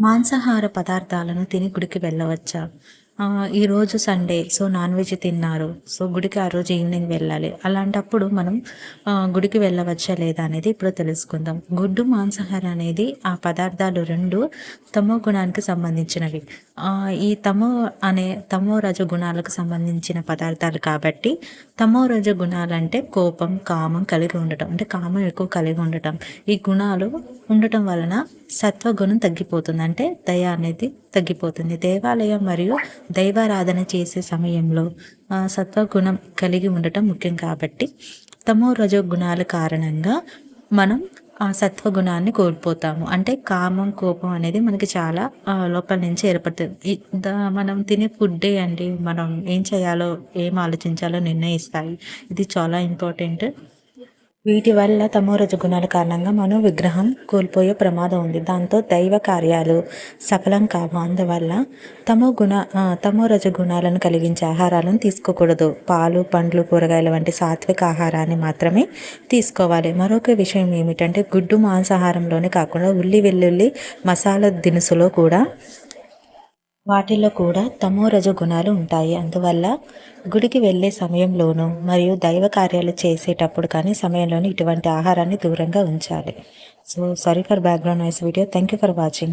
మాంసాహార పదార్థాలను తిని గుడికి వెళ్ళవచ్చా? ఈరోజు సండే సో నాన్ వెజ్ తిన్నారు. సో గుడికి ఆ రోజు ఈవినింగ్ వెళ్ళాలి. అలాంటప్పుడు మనం గుడికి వెళ్ళవచ్చా లేదా అనేది ఇప్పుడు తెలుసుకుందాం. గుడ్డు మాంసాహారం అనేది ఆ పదార్థాలు రెండు తమో గుణానికి సంబంధించినవి. ఈ తమో అనే తమో రజ గుణాలకు సంబంధించిన పదార్థాలు కాబట్టి తమో రజ గుణాలంటే కోపం కామం కలిగి ఉండటం. అంటే కామం ఎక్కువ కలిగి ఉండటం. ఈ గుణాలు ఉండటం వలన సత్వగుణం తగ్గిపోతుంది. అంటే దయ అనేది తగ్గిపోతుంది. దేవాలయం మరియు దైవారాధన చేసే సమయంలో సత్వగుణం కలిగి ఉండటం ముఖ్యం కాబట్టి తమో రజో గుణాల కారణంగా మనం ఆ సత్వగుణాన్ని కోల్పోతాము. అంటే కామం కోపం అనేది మనకి చాలా లోపల నుంచి ఏర్పడుతుంది. దా- మనం తినే ఫుడ్డే అండి మనం ఏం చేయాలో ఏం ఆలోచించాలో నిర్ణయిస్తాయి. ఇది చాలా ఇంపార్టెంట్. వీటి వల్ల తమోరజ గుణాల కారణంగా మనో విగ్రహం కోల్పోయే ప్రమాదం ఉంది. దాంతో దైవ కార్యాలు సఫలం కావు. అందువల్ల తమో గుణ తమో రజ గుణాలను కలిగించే ఆహారాలను తీసుకోకూడదు. పాలు పండ్లు కూరగాయలు వంటి సాత్విక ఆహారాన్ని మాత్రమే తీసుకోవాలి. మరొక విషయం ఏమిటంటే గుడ్డు మాంసాహారంలోనే కాకుండా ఉల్లి వెల్లుల్లి మసాలా దినుసులో కూడా వాటిలో కూడా తమో రజ గుణాలు ఉంటాయి. అందువల్ల గుడికి వెళ్ళే సమయంలోనూ మరియు దైవ కార్యాలు చేసేటప్పుడు కానీ సమయంలోనూ ఇటువంటి ఆహారాన్ని దూరంగా ఉంచాలి. So sorry for background noise video thank you for watching